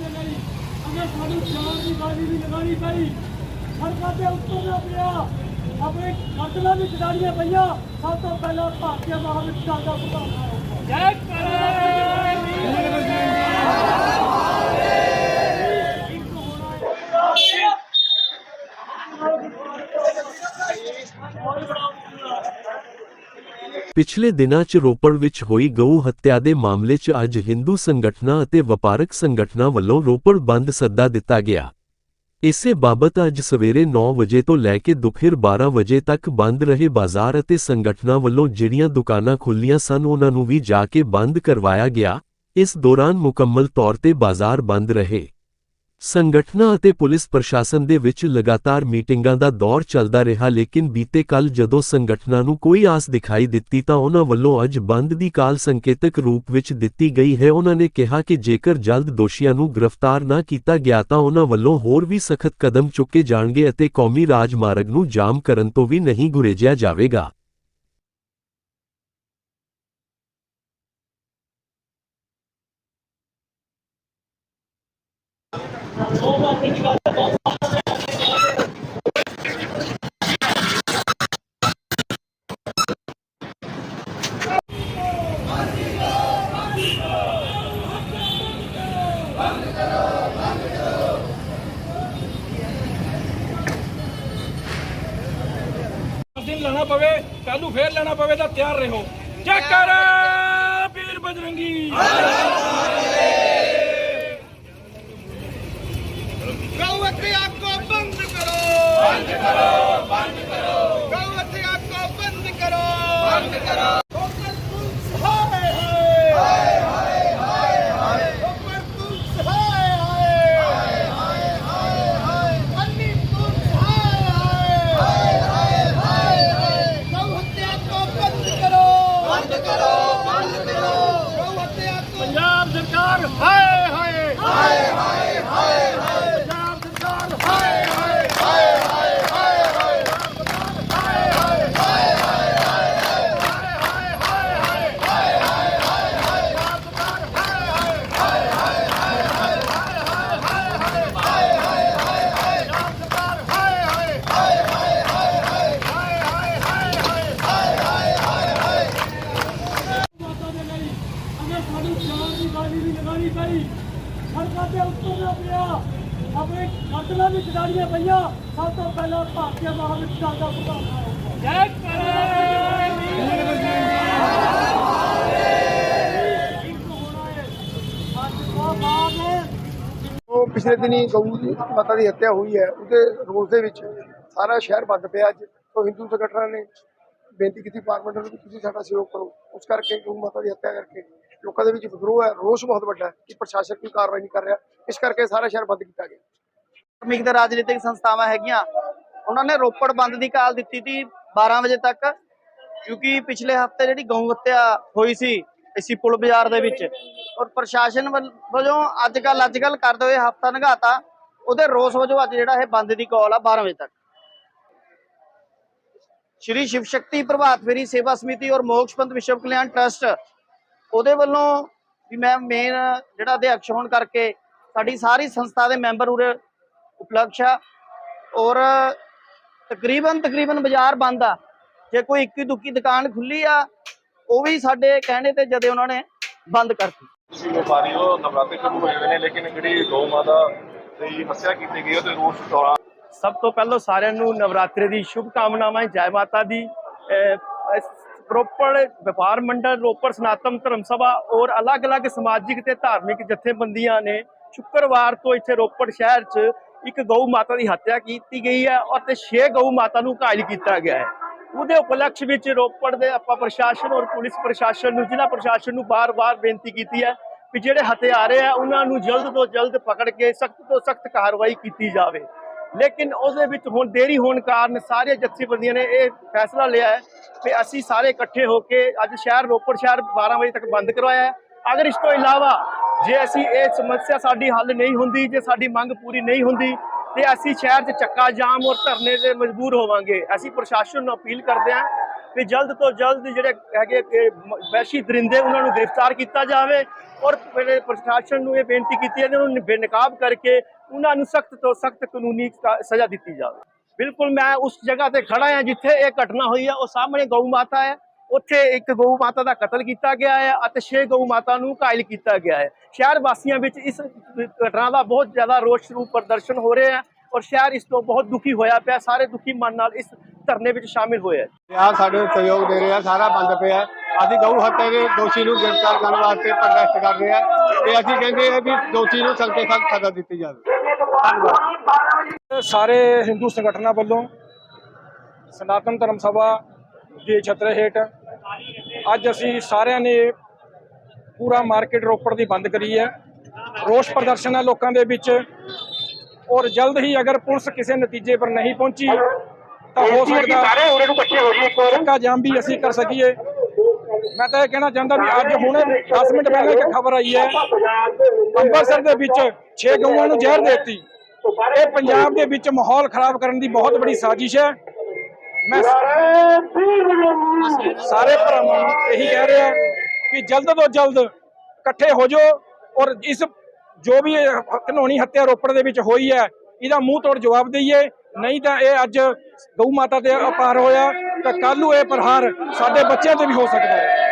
ਦੇ ਲਈ ਅਗਰ ਸਾਨੂੰ ਜਾਨ ਦੀ ਬਾਜੀ ਵੀ ਲਗਾਣੀ ਪਈ ਸੜਕਾਂ ਤੇ ਉਤਰਨਾ ਪਿਆ ਆਪਣੇ ਗਰਦਨਾਂ ਵੀ ਚੜਾੜੀਆਂ ਪਈਆਂ ਸਭ ਤੋਂ ਪਹਿਲਾਂ ਭਾਰਤੀ ਮਹਾਵਿਦਿਆਲय ਦਾ ਪ੍ਰਧਾਨ ਜੈ ਪਿਛਲੇ ਦਿਨਾਂ 'ਚ ਰੋਪੜ ਵਿੱਚ ਹੋਈ ਗਊ ਹੱਤਿਆ ਦੇ ਮਾਮਲੇ 'ਚ ਅੱਜ ਹਿੰਦੂ ਸੰਗਠਨਾਂ ਅਤੇ ਵਪਾਰਕ ਸੰਗਠਨਾਂ ਵੱਲੋਂ ਰੋਪੜ ਬੰਦ ਸੱਦਾ ਦਿੱਤਾ ਗਿਆ। ਇਸੇ ਬਾਬਤ ਅੱਜ ਸਵੇਰੇ 9 ਵਜੇ ਤੋਂ ਲੈ ਕੇ ਦੁਪਹਿਰ 12 ਵਜੇ ਤੱਕ ਬੰਦ ਰਹੇ ਬਾਜ਼ਾਰ ਅਤੇ ਸੰਗਠਨਾਂ ਵੱਲੋਂ ਜਿਹੜੀਆਂ ਦੁਕਾਨਾਂ ਖੁੱਲੀਆਂ ਸਨ, ਉਹਨਾਂ ਨੂੰ ਵੀ ਜਾ ਕੇ ਬੰਦ ਕਰਵਾਇਆ ਗਿਆ। ਇਸ ਦੌਰਾਨ ਮੁਕੰਮਲ ਤੌਰ ਤੇ ਬਾਜ਼ਾਰ ਬੰਦ ਰਹੇ। ਸੰਗਠਨਾਂ ਅਤੇ ਪੁਲਿਸ ਪ੍ਰਸ਼ਾਸਨ ਦੇ ਵਿੱਚ ਲਗਾਤਾਰ ਮੀਟਿੰਗਾਂ ਦਾ ਦੌਰ ਚੱਲਦਾ ਰਿਹਾ, ਲੇਕਿਨ ਬੀਤੇ ਕੱਲ ਜਦੋਂ ਸੰਗਠਨਾਂ ਨੂੰ ਕੋਈ ਆਸ ਦਿਖਾਈ ਦਿੱਤੀ ਤਾਂ ਉਹਨਾਂ ਵੱਲੋਂ ਅੱਜ ਬੰਦ ਦੀ ਕਾਲ ਸੰਕੇਤਕ ਰੂਪ ਵਿੱਚ ਦਿੱਤੀ ਗਈ ਹੈ। ਉਹਨਾਂ ਨੇ ਕਿਹਾ ਕਿ ਜੇਕਰ ਜਲਦ ਦੋਸ਼ੀਆਂ ਨੂੰ ਗ੍ਰਿਫਤਾਰ ਨਾ ਕੀਤਾ ਗਿਆ ਤਾਂ ਉਹਨਾਂ ਵੱਲੋਂ ਹੋਰ ਵੀ ਸਖਤ ਕਦਮ ਚੁੱਕੇ ਜਾਣਗੇ ਅਤੇ ਕੌਮੀ ਰਾਜਮਾਰਗ ਨੂੰ ਜਾਮ ਕਰਨ ਤੋਂ ਵੀ ਨਹੀਂ ਗੁਰੇਜਿਆ ਜਾਵੇਗਾ। ਲੈਣਾ ਪਵੇ ਕੱਲ ਨੂੰ ਫੇਰ ਲੈਣਾ ਪਵੇ ਤਾਂ ਤਿਆਰ ਰਹੋ। ਚੱਕਰ ਵੀਰ ਬਜਰੰਗੀ ਗਊ ਹੱਤਿਆ ਕੋ ਬੰਦ ਕਰੋ ਬੰਦ ਕਰੋ ਬੰਦ ਕਰੋ ਗਊ ਹੱਤਿਆ ਕੋ ਬੰਦ ਕਰੋ ਬੰਦ ਕਰੋ ਹਾਏ ਹਾਏ ਹਾਏ ਹਾਏ ਹਾਏ ਉੱਪਰ ਪੁਲਿਸ ਹਾਏ ਹਾਏ ਹਾਏ ਹਾਏ ਹਾਏ ਅੰਨੀ ਪੁਲਿਸ ਹਾਏ ਹਾਏ ਹਾਏ ਹਾਏ ਹਾਏ ਗਊ ਹੱਤਿਆ ਕੋ ਬੰਦ ਕਰੋ ਬੰਦ ਕਰੋ ਬੰਦ ਕਰੋ ਗਊ ਹੱਤਿਆ ਕੋ ਪੰਜਾਬ ਸਰਕਾਰ ਹਾਏ ਹਾਏ ਹਾਏ ਹਾਏ ਹਾਏ ਹਾਏ ਪੰਜਾਬ ਸਰਕਾਰ ਹਾਏ ਹਾਏ ਹਾਏ ਹਾਏ ਹਾਏ ਹਾਏ ਮਾਤਾ ਦੇ ਲਈ ਅਗਰ ਸਾਨੂੰ ਜਾਨ ਦੀ ਬਾਜੀ ਵੀ ਲਗਾਣੀ ਪਈ ਸੜਕਾਂ ਤੇ ਉਤਰਨਾ ਪਿਆ ਆਪਣੇ ਗਰਦਨਾਂ ਵੀ ਚੜਾੜੀਆਂ ਪਈਆਂ। ਸਭ ਤੋਂ ਪਹਿਲਾਂ ਭਾਰਤੀ ਮਹਾਵਿਦਿਆਲय ਦਾ ਪ੍ਰਧਾਨ ਜੈ ਉਹ ਪਿਛਲੇ ਦਿਨੀ ਗਊ ਦੀ ਮਾਤਾ ਦੀ ਹੱਤਿਆ ਹੋਈ ਹੈ। ਉਹਦੇ ਰੋਸ ਦੇ ਵਿੱਚ ਸਾਰਾ ਸ਼ਹਿਰ ਬੰਦ ਪਿਆ ਅੱਜ। ਤੋਂ ਹਿੰਦੂ ਸੰਗਠਨਾਂ ਨੇ ਬੇਨਤੀ ਕੀਤੀ ਪਾਰਲੀਮੈਂਟ ਨੂੰ ਕਿ ਤੁਸੀਂ ਸਾਡਾ ਸਹਿਯੋਗ ਕਰੋ। ਉਸ ਕਰਕੇ ਗਊ ਮਾਤਾ ਦੀ ਹੱਤਿਆ ਕਰਕੇ ਲੋਕਾਂ ਦੇ ਵਿੱਚ ਵਿਦਰੋਹ ਹੈ। ਰੋਸ ਬਹੁਤ ਵੱਡਾ ਹੈ ਕਿ ਪ੍ਰਸ਼ਾਸਨ ਕੋਈ ਕਾਰਵਾਈ ਨਹੀਂ ਕਰ ਰਿਹਾ। ਇਸ ਕਰਕੇ ਸਾਰਾ ਸ਼ਹਿਰ ਬੰਦ ਕੀਤਾ ਗਿਆ। ਧਾਰਮਿਕ ਤੇ ਰਾਜਨੀਤਿਕ ਸੰਸਥਾਵਾਂ ਹੈਗੀਆਂ, ਉਹਨਾਂ ਨੇ ਰੋਪੜ ਬੰਦ ਦੀ ਕਾਲ ਦਿੱਤੀ ਸੀ 12 ਵਜੇ ਤੱਕ, ਕਿਉਂਕਿ ਪਿਛਲੇ ਹਫ਼ਤੇ ਜਿਹੜੀ ਗਊ ਹੱਤਿਆ ਹੋਈ ਸੀ ਇਸੀ ਪੁਲ ਬਾਜ਼ਾਰ ਦੇ ਵਿੱਚ, ਔਰ ਪ੍ਰਸ਼ਾਸਨ ਵੱਲੋਂ ਅੱਜ ਕੱਲ ਅੱਜ ਕੱਲ ਕਰਦੇ ਹੋਏ ਹਫਤਾ ਲੰਘਾਤਾ, ਉਹਦੇ ਰੋਸ ਵਜੋਂ ਅੱਜ ਜਿਹੜਾ ਇਹ ਬੰਦ ਦੀ ਕਾਲ ਆ 12 ਵਜੇ ਤੱਕ। ਸ਼੍ਰੀ ਸ਼ਿਵ ਸ਼ਕਤੀ ਪ੍ਰਭਾਤ ਫੇਰੀ ਸੇਵਾ ਸਮਿਤੀ ਔਰ ਮੋਕਸ਼ ਵਿਸ਼ਵ ਕਲਿਆਣ ਟਰਸਟ, ਉਹਦੇ ਵੱਲੋਂ ਵੀ ਮੈਂ ਮੇਨ ਜਿਹੜਾ ਅਧਿਆਕਸ਼ ਹੋਣ ਕਰਕੇ ਸਾਡੀ ਸਾਰੀ ਸੰਸਥਾ ਦੇ ਮੈਂਬਰ ਉਰੇ ਉਪਲਕਸ਼ ਆ ਔਰ ਤਕਰੀਬਨ ਤਕਰੀਬਨ ਬਾਜ਼ਾਰ ਬੰਦ ਆ। ਜੇ ਕੋਈ ਇੱਕੀ ਦੁੱਕੀ ਦੁਕਾਨ ਖੁੱਲੀ ਆ ਉਹ ਵੀ ਸਾਡੇ ਕਹਿਣੇ ਤੇ ਜਦੇ ਉਹਨਾਂ ਨੇ ਬੰਦ ਕਰਤੀ। ਤੁਸੀਂ ਵਪਾਰੀ ਹੋ ਨਵਰਾਤਰੇ ਸ਼ੁਰੂ ਹੋਏ ਨੇ ਲੇਕਿਨ ਜਿਹੜੀ ਗਊ ਮਾਤਾ ਦੀ ਹੱਤਿਆ ਕੀਤੀ ਗਈ ਉਹਦੇ ਰੋਸ ਦੌਰਾਨ ਸਭ ਤੋਂ ਪਹਿਲਾਂ ਸਾਰਿਆਂ ਨੂੰ ਨਵਰਾਤਰੀ ਦੀ ਸ਼ੁਭ ਕਾਮਨਾਵਾਂ ਜੈ ਮਾਤਾ ਦੀ। ਰੋਪੜ ਵਪਾਰ ਮੰਡਲ ਰੋਪੜ ਸਨਾਤਨ ਧਰਮ ਸਭਾ ਔਰ ਅਲੱਗ-ਅਲੱਗ ਸਮਾਜਿਕ ਤੇ ਧਾਰਮਿਕ ਜਥੇਬੰਦੀਆਂ ਨੇ ਸ਼ੁੱਕਰਵਾਰ ਤੋਂ ਇੱਥੇ ਰੋਪੜ ਸ਼ਹਿਰ 'ਚ ਇੱਕ ਗਊ ਮਾਤਾ ਦੀ ਹੱਤਿਆ ਕੀਤੀ ਗਈ ਹੈ ਔਰ ਤੇ 6 ਗਊ ਮਾਤਾ ਨੂੰ ਘਾਇਲ ਕੀਤਾ ਗਿਆ ਹੈ। ਉਹਦੇ ਉਪਲਕਸ਼ ਵਿੱਚ ਰੋਪੜ ਦੇ ਆਪਾਂ ਪ੍ਰਸ਼ਾਸਨ ਔਰ ਪੁਲਿਸ ਪ੍ਰਸ਼ਾਸਨ ਨੂੰ, ਜ਼ਿਲ੍ਹਾ ਪ੍ਰਸ਼ਾਸਨ ਨੂੰ ਬਾਰ-ਬਾਰ ਬੇਨਤੀ ਕੀਤੀ ਹੈ ਕਿ ਜਿਹੜੇ ਹਥਿਆਰੇ ਆ ਉਹਨਾਂ ਨੂੰ ਜਲਦ ਤੋਂ ਜਲਦ ਪਕੜ ਕੇ ਸਖਤ ਤੋਂ ਸਖਤ ਕਾਰਵਾਈ ਕੀਤੀ ਜਾਵੇ। ਲੇਕਿਨ ਉਹਦੇ ਵਿੱਚ ਹੁਣ ਦੇਰੀ ਹੋਣ ਕਾਰਨ ਸਾਰੇ ਜਥੇਬੰਦੀਆਂ ਨੇ ਇਹ ਫੈਸਲਾ ਲਿਆ ਹੈ ਕਿ ਅਸੀਂ ਸਾਰੇ ਇਕੱਠੇ ਹੋ ਕੇ ਅੱਜ ਸ਼ਹਿਰ ਰੋਪੜ ਸ਼ਹਿਰ 12 ਵਜੇ ਤੱਕ ਬੰਦ ਕਰਵਾਇਆ ਹੈ। ਅਗਰ ਇਸ ਤੋਂ ਇਲਾਵਾ ਜੇ ਅਸੀਂ ਇਹ ਸਮੱਸਿਆ ਸਾਡੀ ਹੱਲ ਨਹੀਂ ਹੁੰਦੀ, ਜੇ ਸਾਡੀ ਮੰਗ ਪੂਰੀ ਨਹੀਂ ਹੁੰਦੀ, ਤੇ ਅਸੀਂ ਸ਼ਹਿਰ 'ਚ ਚੱਕਾ ਜਾਮ ਔਰ ਧਰਨੇ ਤੇ ਮਜਬੂਰ ਹੋਵਾਂਗੇ। ਅਸੀਂ ਪ੍ਰਸ਼ਾਸਨ ਨੂੰ ਅਪੀਲ ਕਰਦੇ ਹਾਂ ਕਿ ਜਲਦ ਤੋਂ ਜਲਦ ਜਿਹੜੇ ਹੈਗੇ ਵੈਸ਼ੀ ਦਰਿੰਦੇ ਉਹਨਾਂ ਨੂੰ ਗ੍ਰਿਫਤਾਰ ਕੀਤਾ ਜਾਵੇ ਔਰ ਪ੍ਰਸ਼ਾਸਨ ਨੂੰ ਇਹ ਬੇਨਤੀ ਕੀਤੀ ਹੈ ਕਿ ਉਹਨਾਂ ਨੂੰ ਬੇਨਕਾਬ ਕਰਕੇ ਉਹਨਾਂ ਨੂੰ ਸਖਤ ਤੋਂ ਸਖਤ ਕਾਨੂੰਨੀ ਸ- ਸਜ਼ਾ ਦਿੱਤੀ ਜਾਵੇ। ਬਿਲਕੁਲ ਮੈਂ ਉਸ ਜਗ੍ਹਾ ਤੇ ਖੜਾ ਹਾਂ ਜਿੱਥੇ ਇਹ ਘਟਨਾ ਹੋਈ ਹੈ, ਉਹ ਸਾਹਮਣੇ ਗਊ ਮਾਤਾ ਹੈ। ਉੱਥੇ ਇੱਕ ਗਊ ਮਾਤਾ ਦਾ ਕਤਲ ਕੀਤਾ ਗਿਆ ਹੈ ਅਤੇ ਛੇ ਗਊ ਮਾਤਾ ਨੂੰ ਘਾਇਲ ਕੀਤਾ ਗਿਆ ਹੈ। ਸ਼ਹਿਰ ਵਾਸੀਆਂ ਵਿੱਚ ਇਸ ਘਟਨਾ ਦਾ ਬਹੁਤ ਜ਼ਿਆਦਾ ਰੋਸ਼ ਰੂਪ ਪ੍ਰਦਰਸ਼ਨ ਹੋ ਰਿਹਾ ਹੈ ਔਰ ਸ਼ਹਿਰ ਇਸ ਤੋਂ ਬਹੁਤ ਦੁਖੀ ਹੋਇਆ ਪਿਆ ਸਾਰੇ ਦੁਖੀ ਮਨ ਨਾਲ ਇਸ ਧਰਨੇ ਵਿੱਚ ਸ਼ਾਮਿਲ ਹੋਏ ਹੈ। ਆ ਸਾਡੇ ਸਹਿਯੋਗ ਦੇ ਰਿਹਾ ਸਾਰਾ ਬੰਦ ਪਿਆ ਅਸੀਂ ਗਊ ਹੱਤਿਆ ਦੇ ਦੋਸ਼ੀ ਨੂੰ ਗ੍ਰਿਫਤਾਰ ਕਰਨ ਵਾਸਤੇ ਪ੍ਰੋਟੈਸਟ ਕਰ ਰਹੇ ਆ ਤੇ ਅਸੀਂ ਕਹਿੰਦੇ ਆ ਵੀ ਦੋਸ਼ੀ ਨੂੰ ਸਖਤ ਸਖਤ ਸਜ਼ਾ ਦਿੱਤੀ ਜਾਵੇ। ਸਾਰੇ ਹਿੰਦੂ ਸੰਗਠਨਾਂ ਵੱਲੋਂ ਸਨਾਤਨ ਧਰਮ ਸਭਾ ਦੇ ਛਤਰੇ ਹੇਠ ਅੱਜ ਅਸੀਂ ਸਾਰਿਆਂ ਨੇ ਪੂਰਾ ਮਾਰਕੀਟ ਰੋਪੜ ਦੀ ਬੰਦ ਕਰੀ ਹੈ। ਰੋਸ ਪ੍ਰਦਰਸ਼ਨ ਹੈ ਲੋਕਾਂ ਦੇ ਵਿੱਚ। ਔਰ ਜਲਦ ਹੀ ਅਗਰ ਪੁਲਿਸ ਕਿਸੇ ਨਤੀਜੇ ਪਰ ਨਹੀਂ ਪਹੁੰਚੀ ਤਾਂ ਹੋ ਸਕਦਾ ਸਾਰੇ ਉਰੇ ਨੂੰ ਇਕੱਠੇ ਹੋ ਜੀ ਇੱਕ ਵਾਰ। ਜਾਮ ਵੀ ਅਸੀਂ ਕਰ ਸਕੀਏ। ਮੈਂ ਤਾਂ ਇਹ ਕਹਿਣਾ ਚਾਹੁੰਦਾ ਵੀ ਅੱਜ ਹੁਣੇ 10 ਮਿੰਟ ਪਹਿਲਾਂ ਇੱਕ ਖਬਰ ਆਈ ਹੈ। ਅੰਮ੍ਰਿਤਸਰ ਦੇ ਵਿੱਚ 6 ਗਊਆਂ ਨੂੰ ਜ਼ਹਿਰ ਦੇ ਦਿੱਤੀ। ਇਹ ਪੰਜਾਬ ਦੇ ਵਿੱਚ ਮਾਹੌਲ ਖਰਾਬ ਕਰਨ ਦੀ ਬਹੁਤ ਬੜੀ ਸਾਜ਼ਿਸ਼ ਹੈ। ਮੈਂ ਸਾਰੇ ਭਰਾਵਾਂ ਨੂੰ ਇਹੀ ਕਹਿ ਰਿਹਾ ਕਿ ਜਲਦ ਤੋਂ ਜਲਦ ਇਕੱਠੇ ਹੋ ਜਾਓ ਔਰ ਇਸ ਜੋ ਵੀ ਘਨੌਣੀ ਹੱਤਿਆ ਰੋਪੜ ਦੇ ਵਿੱਚ ਹੋਈ ਹੈ ਇਹਦਾ ਮੂੰਹ ਤੋੜ ਜਵਾਬ ਦਈਏ। ਨਹੀਂ ਤਾਂ ਇਹ ਅੱਜ ਗਊ ਮਾਤਾ ਤੇ ਅਪਾਰ ਹੋਇਆ ਤਾਂ ਕੱਲ ਨੂੰ ਇਹ ਪ੍ਰਹਾਰ ਸਾਡੇ ਬੱਚਿਆਂ ਤੇ ਵੀ ਹੋ ਸਕਦਾ ਹੈ।